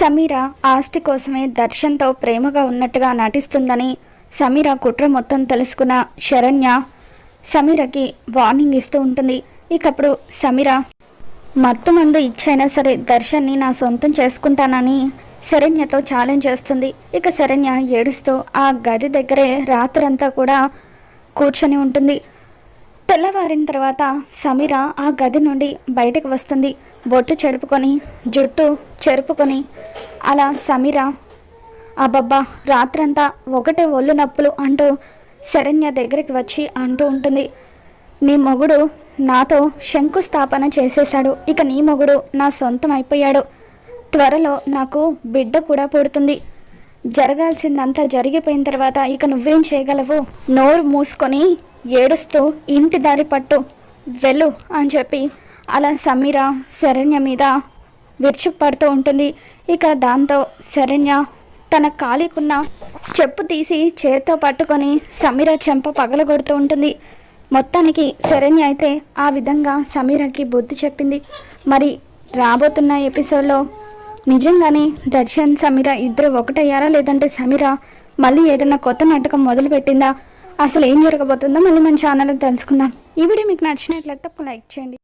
సమీర ఆస్తి కోసమే దర్శన్తో ప్రేమగా ఉన్నట్టుగా నటిస్తుందని సమీర కుట్ర మొత్తం తెలుసుకున్న శరణ్య సమీరకి వార్నింగ్ ఇస్తూ ఉంటుంది. ఇకప్పుడు సమీర మత్తు మందు ఇచ్చైనా సరే దర్శన్ని నా సొంతం చేసుకుంటానని శరణ్యతో ఛాలెంజ్ చేస్తుంది. ఇక శరణ్య ఏడుస్తూ ఆ గది దగ్గరే రాత్రంతా కూడా కూర్చొని ఉంటుంది. తెల్లవారిన తర్వాత సమీర ఆ గది నుండి బయటకు వస్తుంది. బొట్టు చెడుపుకొని జుట్టు చెరుపుకొని అలా సమీర అబ్బబ్బా రాత్రంతా ఒకటే ఒళ్ళు నొప్పులు అంటూ శరణ్య దగ్గరికి వచ్చి అంటూ ఉంటుంది. నీ మొగుడు నాతో శంకుస్థాపన చేసేశాడు. ఇక నీ మొగుడు నా సొంతం అయిపోయాడు. త్వరలో నాకు బిడ్డ కూడా పుడుతుంది. జరగాల్సిందంతా జరిగిపోయిన తర్వాత ఇక నువ్వేం చేయగలవు? నోరు మూసుకొని ఏడుస్తూ ఇంటి దారి పట్టు వెళ్ళు అని చెప్పి అలా సమీర శరణ్య మీద విరుచుకుపడుతూ ఉంటుంది. ఇక దాంతో శరణ్య తన కాలికున్న చెప్పు తీసి చేతితో పట్టుకొని సమీర చెంప పగలగొడుతూ ఉంటుంది. మొత్తానికి శరణ్య అయితే ఆ విధంగా సమీరకి బుద్ధి చెప్పింది. మరి రాబోతున్న ఎపిసోడ్లో నిజంగానే దర్శన్ సమీర ఇద్దరు ఒకటయ్యారా? లేదంటే సమీర మళ్ళీ ఏదైనా కొత్త నాటకం మొదలుపెట్టిందా? అసలు ఏం జరగబోతుందో మళ్ళీ మన ఛానల్లో తెలుసుకుందాం. ఈ వీడియో మీకు నచ్చినట్లయితే తప్పక లైక్ చేయండి.